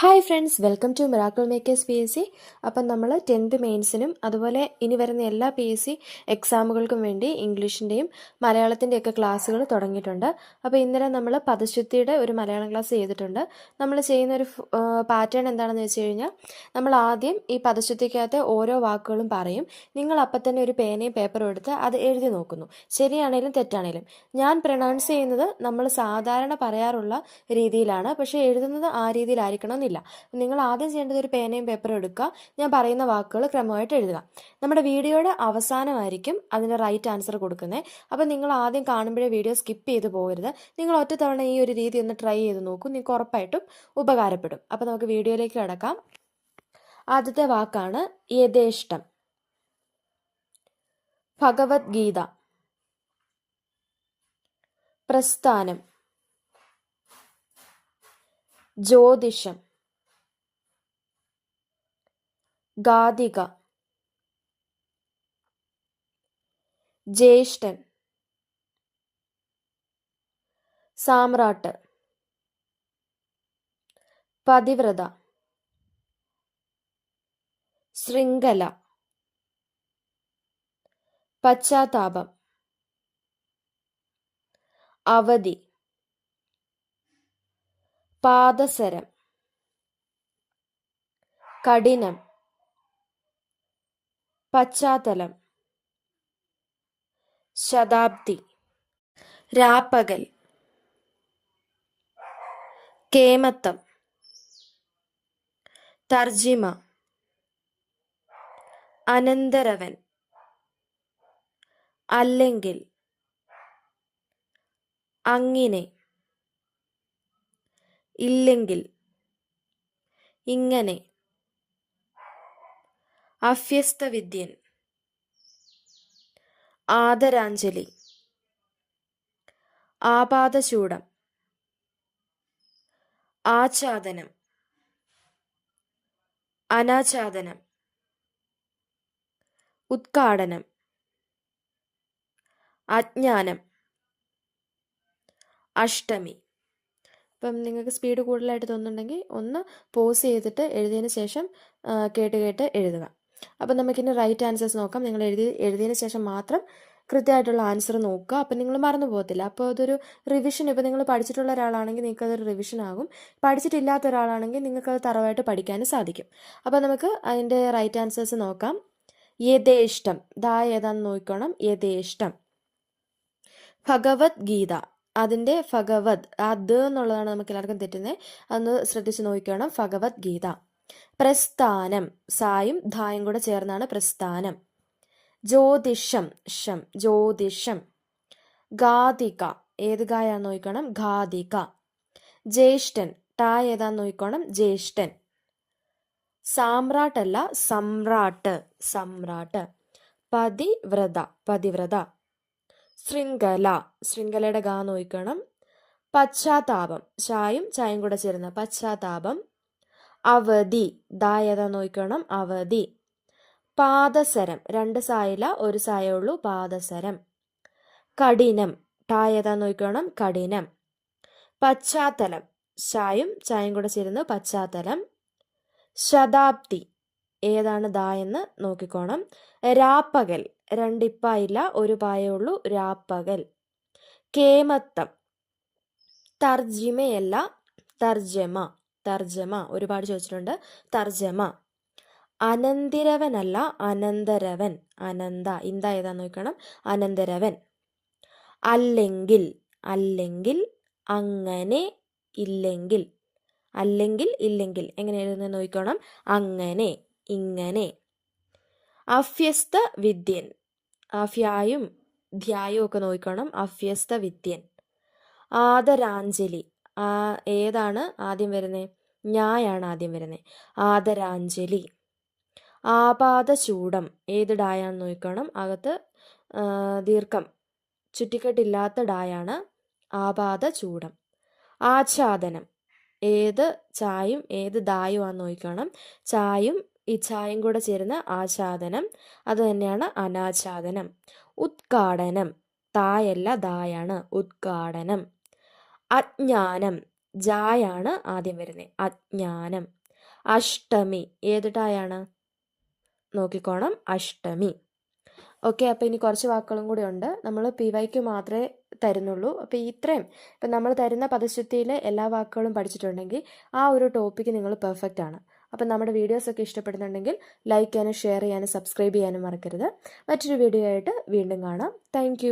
Hi friends welcome to miracle makers P S C അപ്പം നമ്മൾ tenth മെയിൻസിനും അതുപോലെ ഇനി വരുന്ന എല്ലാ പി എസ് സി എക്സാമുകൾക്കും വേണ്ടി ഇംഗ്ലീഷിന്റെയും മലയാളത്തിന്റെയൊക്കെ ക്ലാസ്സുകൾ തുടങ്ങിയിട്ടുണ്ട്. അപ്പോൾ ഇന്നലെ നമ്മൾ പദശുദ്ധിയുടെ ഒരു മലയാളം ക്ലാസ് ചെയ്തിട്ടുണ്ട്. നമ്മൾ ചെയ്യുന്ന ഒരു പാറ്റേൺ എന്താണെന്ന് വെച്ച് കഴിഞ്ഞാൽ നമ്മൾ ആദ്യം ഈ പദശുദ്ധിക്കകത്തെ ഓരോ വാക്കുകളും പറയും. നിങ്ങൾ അപ്പം തന്നെ ഒരു പേനയും പേപ്പറും എടുത്ത് അത് എഴുതി നോക്കുന്നു. ശരിയാണേലും തെറ്റാണേലും. ഞാൻ പ്രൊണൗൺസ് ചെയ്യുന്നത് നമ്മൾ സാധാരണ പറയാറുള്ള രീതിയിലാണ്. പക്ഷേ എഴുതുന്നത് ആ രീതിയിലായിരിക്കണം എന്നില്ല നിങ്ങൾ ആദ്യം ചെയ്യേണ്ടത് ഒരു പേനയും പേപ്പറും എടുക്കുക. ഞാൻ പറയുന്ന വാക്കുകൾ ക്രമമായിട്ട് എഴുതുക. നമ്മുടെ വീഡിയോയുടെ അവസാനമായിരിക്കും അതിന്റെ റൈറ്റ് ആൻസർ കൊടുക്കുന്നത് അപ്പോൾ നിങ്ങൾ ആദ്യം കാണുമ്പോഴേ വീഡിയോ സ്കിപ്പ് ചെയ്ത് പോകരുത്. നിങ്ങൾ ഒറ്റ തവണ ഈ ഒരു രീതി ഒന്ന് ട്രൈ ചെയ്ത് നോക്കൂ. നിങ്ങൾക്ക് ഉറപ്പായിട്ടും ഉപകാരപ്പെടും. അപ്പോൾ നമുക്ക് വീഡിയോയിലേക്ക് കിടക്കാം. ആദ്യത്തെ വാക്കാണ് യഥേഷ്ടം. ഭഗവത്ഗീത. പ്രസ്ഥാനം. ജ്യോതിഷം. ഗാതിക ജ്യേഷ്ഠൻ. സാമ്രാട്ട്. പതിവ്രത. ശൃംഖല. പശ്ചാത്താപം. അവധി. പാദസരം. കഠിനം. പശ്ചാത്തലം. ശതാബ്ദി. രാപ്പകൽ. കേമത്തം. തർജിമ അനന്തരവൻ. അല്ലെങ്കിൽ അങ്ങിനെ. ഇല്ലെങ്കിൽ ഇങ്ങനെ. അഭ്യസ്തവിദ്യൻ. ആദരാഞ്ജലി. ആപാദചൂടം ആച്ഛാദനം. അനാച്ഛാദനം. ഉദ്ഘാടനം അജ്ഞാനം. അഷ്ടമി. ഇപ്പം നിങ്ങൾക്ക് സ്പീഡ് കൂടുതലായിട്ട് തോന്നുന്നുണ്ടെങ്കിൽ ഒന്ന് പോസ് ചെയ്തിട്ട് എഴുതിയതിന് ശേഷം കേട്ട് കേട്ട് എഴുതുക. അപ്പം നമുക്കിനി റൈറ്റ് ആൻസേഴ്സ് നോക്കാം. നിങ്ങൾ എഴുതി എഴുതിയതിന് ശേഷം മാത്രം കൃത്യമായിട്ടുള്ള ആൻസർ നോക്കുക. അപ്പം നിങ്ങൾ മറന്നു പോകത്തില്ല. അപ്പോൾ അതൊരു റിവിഷൻ ഇപ്പോൾ നിങ്ങൾ പഠിച്ചിട്ടുള്ള ഒരാളാണെങ്കിൽ നിങ്ങൾക്ക് അതൊരു റിവിഷൻ ആകും. പഠിച്ചിട്ടില്ലാത്ത ഒരാളാണെങ്കിൽ നിങ്ങൾക്ക് അത് തറവായിട്ട് പഠിക്കാനും സാധിക്കും. അപ്പോൾ നമുക്ക് അതിന്റെ റൈറ്റ് ആൻസേഴ്സ് നോക്കാം. യഥേഷ്ടം ദാ ഏതാന്ന് നോക്കണം യഥേഷ്ടം ഭഗവത്ഗീത. അതിന്റെ ഭഗവത് ദ എന്നുള്ളതാണ് നമുക്ക് എല്ലാവർക്കും തെറ്റുന്നത് അതൊന്ന് ശ്രദ്ധിച്ച് നോക്കണം ഭഗവത്ഗീത. പ്രസ്ഥാനം. സായും ധായും കൂടെ ചേർന്നാണ് പ്രസ്ഥാനം. ജ്യോതിഷം. ഷം. ജ്യോതിഷം. ഗാതിക ഏത് ഗായാന്ന് നോക്കണം ഗാതിക ജ്യേഷ്ഠൻ. ടാ ഏതാന്ന് നോക്കണം ജ്യേഷ്ഠൻ. സാമ്രാട്ടല്ല സമ്രാട്ട്. സമ്രാട്ട്. പതിവ്രത. പതിവ്രത. ശൃംഖല. ശൃംഖലയുടെ ഗാ നോക്കണം പശ്ചാത്താപം. ചായും ചായും കൂടെ ചേരുന്ന പശ്ചാത്താപം. അവധി ദായത നോക്കണം അവധി. പാദസരം രണ്ട് സായില ഒരു സായ ഉള്ളൂ പാദസരം. കഠിനം ടായത നോക്കണം കഠിനം. പശ്ചാത്തലം ചായും ചായും കൂടെ ചേരുന്നു പശ്ചാത്തലം. ശതാബ്ദി ഏതാണ് ദാ എന്ന് നോക്കിക്കോണം. രാപ്പകൽ രണ്ടിപ്പായില്ല ഒരു പായേ ഉള്ളൂ രാപ്പകൽ. കേമത്തം തർജിമയല്ല തർജമ തർജമ ഒരുപാട് ചോദിച്ചിട്ടുണ്ട്. തർജമ അനന്തിരവനല്ല അനന്തരവൻ. അനന്ത. ഇന്ത ഏതാ നോക്കണം? അനന്തരവൻ. അല്ലെങ്കിൽ അല്ലെങ്കിൽ അങ്ങനെ ഇല്ലെങ്കിൽ. അല്ലെങ്കിൽ ഇല്ലെങ്കിൽ. എങ്ങനെ എഴുതുന്നത് നോക്കണം അങ്ങനെ ഇങ്ങനെ. അഭ്യസ്ത വിദ്യൻ. അഫ്യായും ധ്യായും ഒക്കെ നോക്കണം അഭ്യസ്ത വിദ്യൻ. ആദരാഞ്ജലി. ഏതാണ് ആദ്യം വരുന്നത് ഞായാണ് ആദ്യം വരുന്നത് ആദരാഞ്ജലി. ആപാദചൂടം ഏത് ഡായാന്ന് നോക്കണം? അകത്ത് ആ, ദീർഘം. ചുറ്റിക്കെട്ടില്ലാത്ത ഡായാണ് ആപാദചൂടം ആച്ഛാദനം. ഏത് ചായും ഏത് ദായും ആന്ന് നോക്കണം? ചായും ഈ ചായും കൂടെ ചേരുന്ന ആച്ഛാദനം. അത് തന്നെയാണ് അനാച്ഛാദനം. ഉദ്ഘാടനം തായല്ല ദായാണ് ഉദ്ഘാടനം അജ്ഞാനം. ജായാണ് ആദ്യം വരുന്നത് അജ്ഞാനം. അഷ്ടമി. ഏത് ടായാണ്? നോക്കിക്കോണം. അഷ്ടമി. ഓക്കെ അപ്പോൾ ഇനി കുറച്ച് വാക്കുകളും കൂടി ഉണ്ട്. നമ്മൾ പി വൈക്ക് മാത്രമേ തരുന്നുള്ളൂ. അപ്പോൾ ഇത്രയും. ഇപ്പം നമ്മൾ തരുന്ന പദശുദ്ധിയിൽ എല്ലാ വാക്കുകളും പഠിച്ചിട്ടുണ്ടെങ്കിൽ ആ ഒരു ടോപ്പിക്ക് നിങ്ങൾ പെർഫെക്റ്റ് ആണ്. അപ്പം നമ്മുടെ വീഡിയോസൊക്കെ ഇഷ്ടപ്പെടുന്നുണ്ടെങ്കിൽ ലൈക്ക് ചെയ്യാനും ഷെയർ ചെയ്യാനും സബ്സ്ക്രൈബ് ചെയ്യാനും മറക്കരുത്. മറ്റൊരു വീഡിയോ ആയിട്ട് വീണ്ടും കാണാം. താങ്ക്